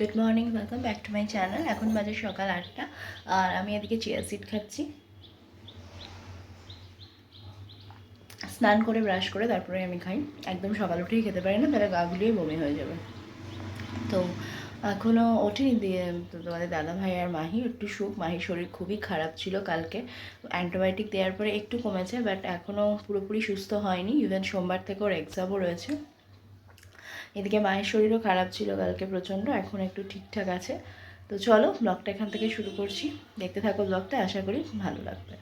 Good morning welcome back to my channel এখন বাজে সকাল আটটা, আর আমি এদিকে চেয়ার সিট খাচ্ছি। স্নান করে ব্রাশ করে, তারপরে আমি খাই। একদম সকাল উঠেই খেতে পারি না, তাহলে গা গুলিয়ে বমি হয়ে যাবে। তো এখনও ওঠেনি দিয়ে, তো তোমাদের দাদা ভাই আর মাহি, একটু সুখ। মাহির শরীর খুবই খারাপ ছিল কালকে। অ্যান্টিবায়োটিক দেওয়ার পরে একটু কমেছে বাট এখনও পুরোপুরি সুস্থ হয়নি। ইভেন সোমবার থেকে ওর এক্সামও রয়েছে। এদিকে মায়ের শরীরও খারাপ ছিল কালকে প্রচণ্ড, এখন একটু ঠিকঠাক আছে। তো চলো ব্লগটা এখান থেকে শুরু করছি। দেখতে থাকো ব্লগটা আশা করি ভালো লাগবে।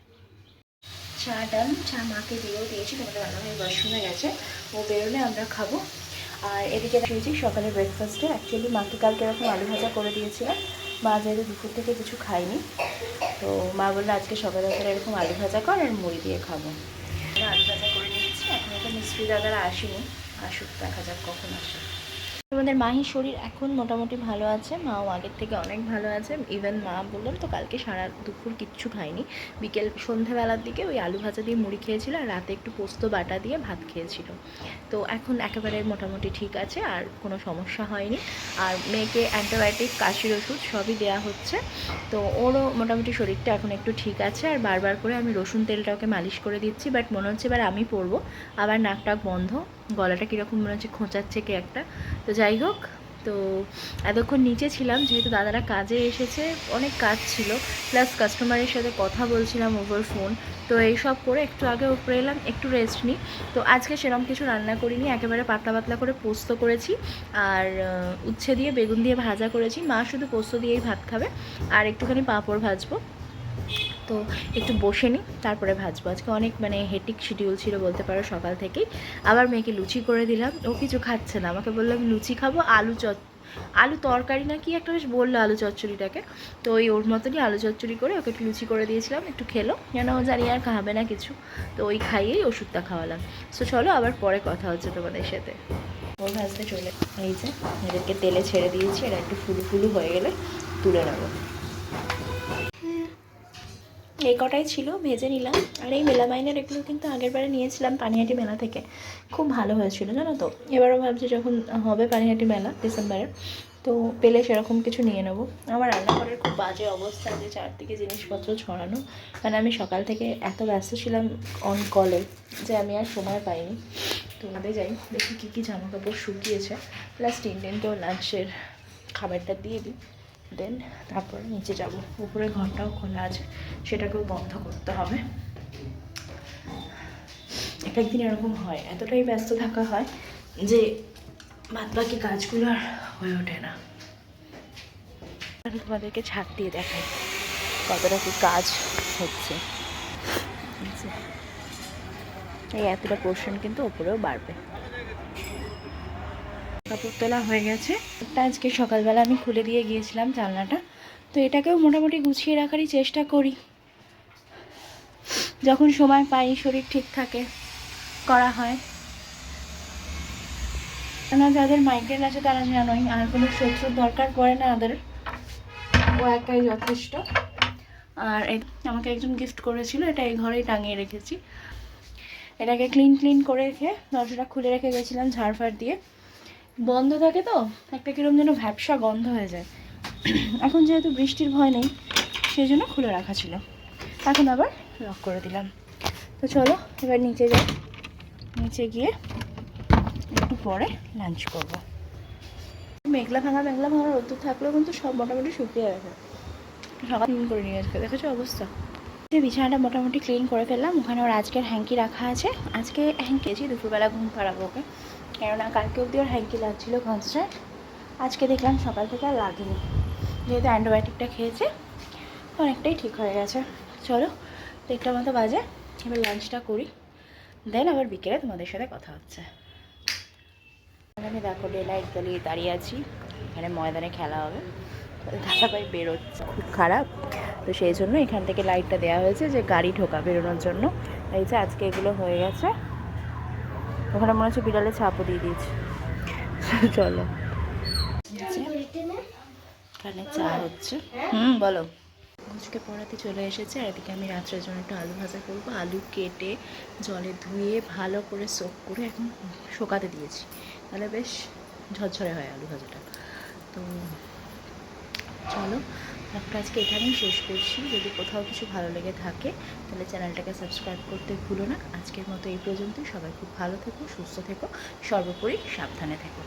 চা ডান চা মাকে দিয়েও দিয়েছি, তোমাদের দাদাভাই ওয়াশরুমে গেছে। ও বেরোলে আমরা খাব। আর এদিকে দিয়েছি সকালে ব্রেকফাস্টে অ্যাকচুয়ালি মাকে কালকে এরকম আলু ভাজা করে দিয়েছিলাম। মা যেহেতু দুপুর থেকে কিছু খায়নি, তো মা বলল আজকে সকালে করে এরকম আলু ভাজা কর আর মুড়ি দিয়ে খাব। আলু ভাজা করে নিয়েছি, এখন তো মিস্ত্রি দাদারা আসেনি। আসুক দেখা যাক কখন আসে। আমাদের মাহির শরীর এখন মোটামুটি ভালো আছে, মাও আগের থেকে অনেক ভালো আছে ইভেন মা বললাম তো কালকে সারা দুপুর কিচ্ছু খায়নি। বিকেল সন্ধ্যেবেলার দিকে ওই আলু ভাজা দিয়ে মুড়ি খেয়েছিল আর রাতে একটু পোস্ত বাটা দিয়ে ভাত খেয়েছিল। তো এখন একেবারে মোটামুটি ঠিক আছে, আর কোনো সমস্যা হয়নি। আর মেয়েকে অ্যান্টিবায়োটিক কাশির ওষুধ সবই দেওয়া হচ্ছে। তো ওরও মোটামুটি শরীরটা এখন একটু ঠিক আছে, আর বারবার করে আমি রসুন তেলটা ওকে মালিশ করে দিচ্ছি বাট মনে হচ্ছে এবার আমি পরবো। আবার নাক টাক বন্ধ, গলাটা কীরকম মনে হচ্ছে খোঁচাচ্ছে কে একটা। তো যাই হোক। তো এতক্ষণ নিচে ছিলাম, যেহেতু দাদারা কাজে এসেছে, অনেক কাজ ছিল। প্লাস কাস্টমারের সাথে কথা বলছিলাম ওভার ফোন তো এইসব করে একটু আগে উপরে এলাম, একটু রেস্ট নিই। তো আজকে সেরকম কিছু রান্না করিনি, একেবারে পাতলা পাতলা করে পোস্ত করেছি। আর উচ্ছে দিয়ে বেগুন দিয়ে ভাজা করেছি। মা শুধু পোস্ত দিয়েই ভাত খাবে। আর একটুখানি পাঁপড় ভাজবো। তো একটু বসে নিই, তারপরে ভাজবো। আজকে অনেক মানে হেটিক শিডিউল ছিল বলতে পারো সকাল থেকেই। আবার মেয়েকে লুচি করে দিলাম। ও কিছু খাচ্ছে না। আমাকে বললাম লুচি খাব, আলু চট আলু তরকারি না কি একটা বেশ বলল আলু চচ্চড়িটাকে। তো ওই ওর মতনই আলু চচ্চড়ি করে ওকে একটু লুচি করে দিয়েছিলাম, একটু খেলো। যেন ও জানি আর খাবে না কিছু। তো ওই খাইয়েই ওষুধটা খাওয়ালাম। সো চলো আবার পরে কথা হচ্ছে তোমাদের সাথে। ও ভাজতে চলে এই যে, এদেরকে তেলে ছেড়ে দিয়েছি। এটা একটু ফুলু ফুলু হয়ে গেলে তুলে নেব। এই কটাই ছিল, ভেজে নিলাম। আর এই মেলামাইনের এগুলো কিন্তু আগের বারে নিয়েছিলাম পানিহাটি মেলা থেকে। খুব ভালো হয়েছিল, জানো তো? এবারও ভাবছি যখন হবে পানিহাটি মেলা ডিসেম্বরে, তো পেলে সেরকম কিছু নিয়ে নেব। আমার রান্নাঘরের খুব বাজে অবস্থা যে চারদিকে জিনিসপত্র ছড়ানো। মানে আমি সকাল থেকে এত ব্যস্ত ছিলাম অন কলে যে আমি আর সময় পাইনি। তো আগে যাই, দেখি কী কী জামা কাপড় শুকিয়েছে প্লাস টিন তো লাঞ্চের খাবারটা দিয়ে দিই। দেন তারপরে নিচে যাব। উপরে ঘরটাও খোলা আছে, সেটাকেও বন্ধ করতে হবে। এক একদিন এরকম হয়, এতটাই ব্যস্ত থাকা হয় যে বাদ বাকি কাজগুলো আর হয়ে ওঠে না। আমি তোমাদেরকে ছাদ দিয়ে দেখাই কতটা কি কাজ হচ্ছে। এই এতটা পোর্শন কিন্তু ওপরেও বাড়বে। কাপড় তোলা হয়ে গেছে। আজকে সকালবেলা আমি খুলে দিয়ে গিয়েছিলাম জানলাটা। তো এটাকেও মোটামুটি গুছিয়ে রাখারই চেষ্টা করি। যখন সময় পাই, শরীর ঠিক থাকে, করা হয়। কেন যাদের মাইগ্রেন আছে তারা জানোই, আর কোনো শত্রুর দরকার পড়ে না ওদের ও একাই যথেষ্ট। আর আমাকে একজন গিফট করেছিল, এটা এই ঘরেই টাঙিয়ে রেখেছি। এটাকে ক্লিন ক্লিন করে রেখে দরজাটা খুলে রেখে গেছিলাম ঝাড়ফাড় দিয়ে। বন্ধ থাকে তো, একটা কিরম যেন ভ্যাবসা গন্ধ হয়ে যায়। এখন যেহেতু বৃষ্টির ভয় নেই সেই জন্য খুলে রাখা ছিল। এখন আবার লক করে দিলাম। তো চলো, এবার নিচে যাই। নিচে গিয়ে একটু পরে লাঞ্চ করব। মেঘলা ভাঙা মেঘলা ভাঙা রোদ্দুর থাকলেও কিন্তু সব মোটামুটি শুকিয়ে গেছে। সকাল করে নিয়ে আজকে দেখেছ অবস্থা? যে বিছানাটা মোটামুটি ক্লিন করে ফেললাম। ওখানে ওর আজকের হ্যাঙ্কি রাখা আছে। আজকে হ্যাঙ্কিয়েছি দুপুরবেলা ঘুম পাড়াবো ওকে। কেননা কালকে অবধি ওর হ্যাঙ্কি লাগছিল কনস্ট্যান্ট আজকে দেখলাম সকাল থেকে আর লাগেনি। যেহেতু অ্যান্টিবায়োটিকটা খেয়েছে, অনেকটাই ঠিক হয়ে গেছে। চলো দেখলাম মতো বাজে। এবার লাঞ্চটা করি। দেন আবার বিকেলে তোমাদের সাথে কথা হচ্ছে। আমি দেখো ডে লাইট দাঁড়িয়ে আছি। এখানে ময়দানে খেলা হবে। দাদাভাই বেরোচ্ছে। খুব খারাপ। তো সেই জন্য এখান থেকে লাইটটা দেওয়া হয়েছে যে গাড়ি ঢোকা বেরোনোর জন্য। এই যে আজকে এগুলো হয়ে গেছে। ওখানে মনে হচ্ছে বিড়ালে ছাপও দিয়ে দিয়েছে। চলো। এখানে চা হচ্ছে। হুম, বলো। ঘুচকে পড়াতে চলে এসেছে, আর এদিকে আমি রাত্রের জন্য একটু আলু ভাজা করব। আলু কেটে জলে ধুয়ে ভালো করে সোক করে এখন শুকাতে দিয়েছি। তাহলে বেশ ঝরঝরে হয় আলু ভাজাটা। তো চলো ব্লগটা আজকে এখানেই শেষ করছি। যদি কোথাও কিছু ভালো লেগে থাকে, তাহলে চ্যানেলটাকে সাবস্ক্রাইব করতে ভুলো না। আজকের মতো এই পর্যন্তই। সবাই খুব ভালো থেকো, সুস্থ থেকো, সর্বোপরি সাবধানে থেকো।